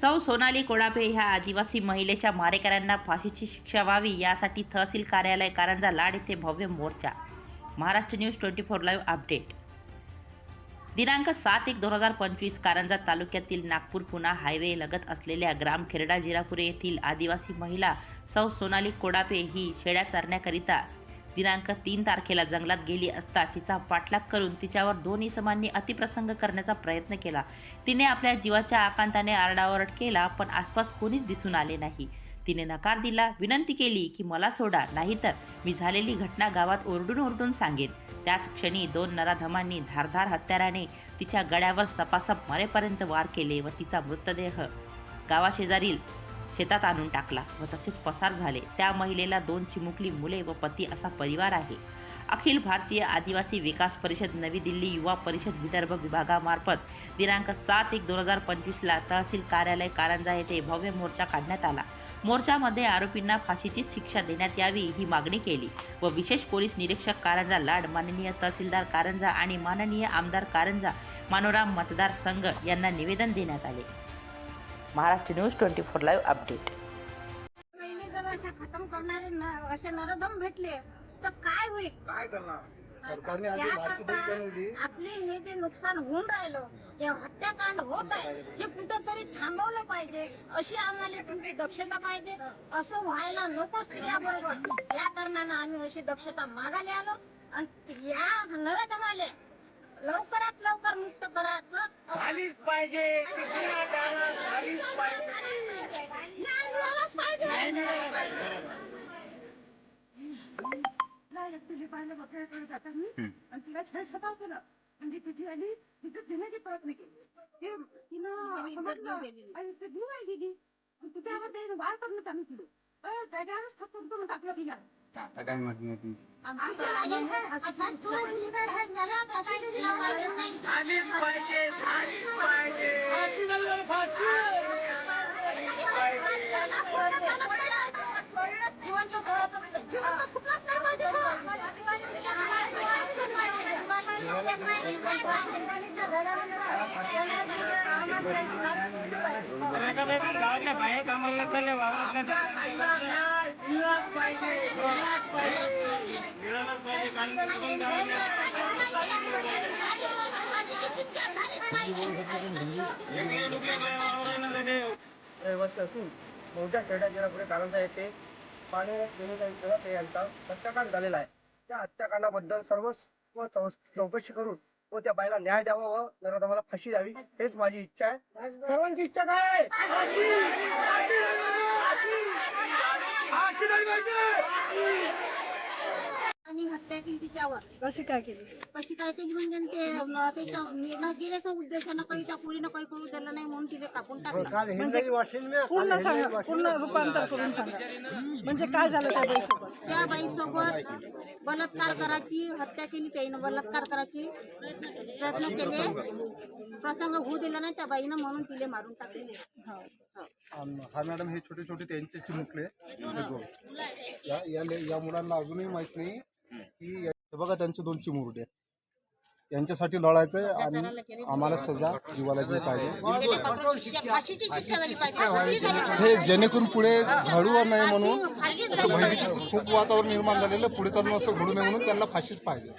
सौ सोनाली कोडापे ह्या आदिवासी महिलेच्या मारेकऱ्यांना फाशीची शिक्षा व्हावी यासाठी तहसील कार्यालय कारंजा लाड येथे भव्य मोर्चा. Maharashtra news twenty four live update. दिनांक सात एक दोन हजार पंचवीस कारंजा तालुक्यातील नागपूर पुणा हायवे लगत असलेल्या ग्राम खेरडा जिरापुरे येथील आदिवासी महिला सौ सोनाली कोडापे ही शेळ्या चरण्याकरिता दिनांक तीन तारखेला जंगलात गेली असता तिचा पाठलाग करून तिच्यावर दोन इसमांनी अतिप्रसंग करण्याचा प्रयत्न केला. तिने आपल्या जीवाच्या आकांताने आरडाओरड केला पण आसपास कोणीच दिसून आले नाही. तिने नकार दिला विनंती केली की मला सोडा नाहीतर मी झालेली घटना गावात ओरडून ओरडून सांगेन. त्याच क्षणी दोन नराधमांनी धारधार हत्याराने तिच्या गळ्यावर सपासप मरेपर्यंत वार केले व तिचा मृतदेह गावाशेजारील शेतात आणून टाकला व तसेच पसार झाले. त्या महिलेला दोन चिमुकली मुले व पती असा परिवार आहे. अखिल भारतीय आदिवासी विकास परिषद नवी दिल्ली युवा परिषद विदर्भ विभागामार्फत दिनांक सात एक दोन हजार पंचवीसला तहसील कार्यालय कारंजा येथे भव्य मोर्चा काढण्यात आला. मोर्चामध्ये आरोपींना फाशीचीच शिक्षा देण्यात यावी ही मागणी केली व विशेष पोलीस निरीक्षक कारंजा लाड माननीय तहसीलदार कारंजा आणि माननीय आमदार कारंजा मानोराम मतदार संघ यांना निवेदन देण्यात आले. Maharashtra news twenty four live update. खतम करणारे न- असे नरदम भेटले तर काय होईल? काय करणार? सरकारने आधी माहिती याकरता दिली. पाहिजे. आपले हे जे नुकसान होऊन राहिलं हे हत्याकांड होत आहे हे कुठंतरी थांबवलं पाहिजे अशी आम्हाला तुमची दक्षता पाहिजे असं व्हायला नको स्त्रियाबरोबर या कारणानं आम्ही अशी दक्षता मागायला आलो. आणि या नरदमाले लवकरात लवकर मुक्त करायचं झालीच पाहिजे. एकटीला पाहिलं बकऱ्याकडे जातात मी आणि तिला छळ छटाव केला. म्हणजे तिची आली तिथं देण्याची प्रयत्न केली. ते तिनं समजलं आणि ते तिथे आम्हाला त्याने वार करण्यात आम्ही तिला तर जाग्यावरच खतम करून टाकलं तिला. अशी शिक्षा दिली नाही, हे. त्याला फाशी दिली रहिवासी असून मोठ्या खेड्या जिल्ह्यापुढे कारंजा येथे पाणी ते यांचा हत्याकांड झालेला आहे त्या हत्याकांडाबद्दल सर्व चौ- चौकशी करून व त्या बाईला न्याय द्यावा व मला फाशी द्यावी हेच माझी इच्छा आहे सर्वांची इच्छा काय आहे? फाशी द्यावी पाहिजे आणि कशी काय केली? कशी काय केली म्हणजे ते न- त्याच्या न गेल्याच्या उद्देशानं काही त्या पुरीनं काही करू दिलं नाही म्हणून तिला कापून टाकलं. पूर्ण सांगा पूर्ण रूपांतर करून सांगा. म्हणजे काय झालं त्या बाईसोबत? त्या बाईसोबत बलात्कार करायची हत्या केली त्याईनं बलात्कार करायची प्रयत्न केले. प्रसंग होऊ दिला नाही त्या बाईनं म्हणून तिले मारून टाकले. आम- हा मॅडम हे छोटे छोटे त्यांचे चिमुकले हे दोन. या या ले- या मुलांना अजूनही माहीत नाही की या- हे बघा त्यांचे दोन चिमुरडे यांच्यासाठी लढायचंय आणि आम्हाला सजा जीवाला जी पाहिजे. हे जेणेकरून पुढे घडू नये म्हणून असं भयभीतीचं खूप वातावरण निर्माण झालेलं पुढे चालून असं घडू नये म्हणून त्यांना फाशीच पाहिजे.